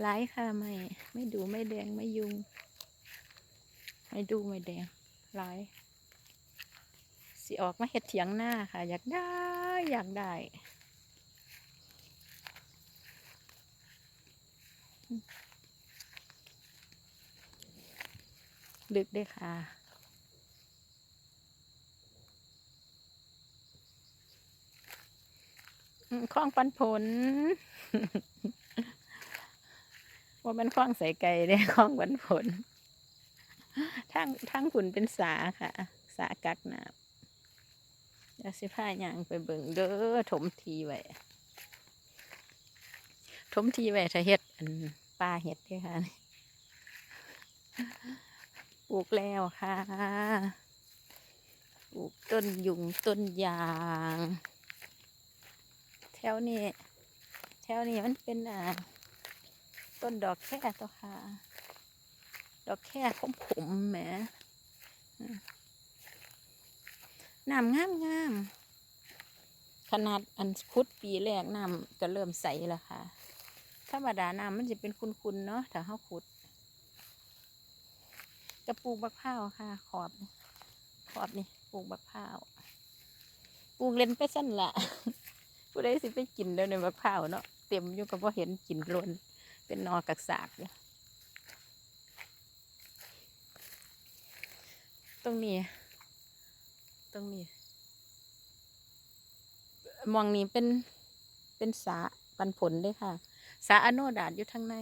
หลายค่ะไม่ ไม่ดูไม่แดงไม่ยุง ไม่ดูไม่แดงหลายสิออกมาเห็ดเถียงหน้าค่ะ อยากได้อยากได้ดึกด้วยค่ะคล้องปันผล ว่ามันคล้องใส่ไก่เด้คล้องปันผลทั้งทั้งผุนเป็นสาค่ะ สากักน้ำอยาสิผ้าย่างไปเบิ่งเด้อถมทีไว้ถมทีไว้ถ้าเฮ็ดอันปลาเฮ็ดด้อค่ะปลูกแล้วค่ะปลูกต้นยุงต้นยาง แถวนี้ แถวนี้มันเป็นอ่า ต้นดอกแค่ตัวค่ะ ดอกแค่ขมขมแหมน้ำงามงามขนาดอันคุดปีแรกน้ำก็เริ่มใสแล้วค่ะ ธรรมดาน้ำมันจะเป็นคุนๆเนาะถ้าเขาขุด กระปลูกบักพร้าวค่ะ ขอบ ขอบนี่ปลูกบักพร้าวปลูกเล่นไปสั้นละผู้ใดสิไปกินเดี๋ยวในบักพร้าวเนาะเต็มอยู่กับว่าเห็นกินล้น เป็นนอกักสากอยู่ตรงนี้ ตรงนี้มองนี้เป็นเป็นสาปันผลเด้วยค่ะ สาอโนดาดอยู่ทางใน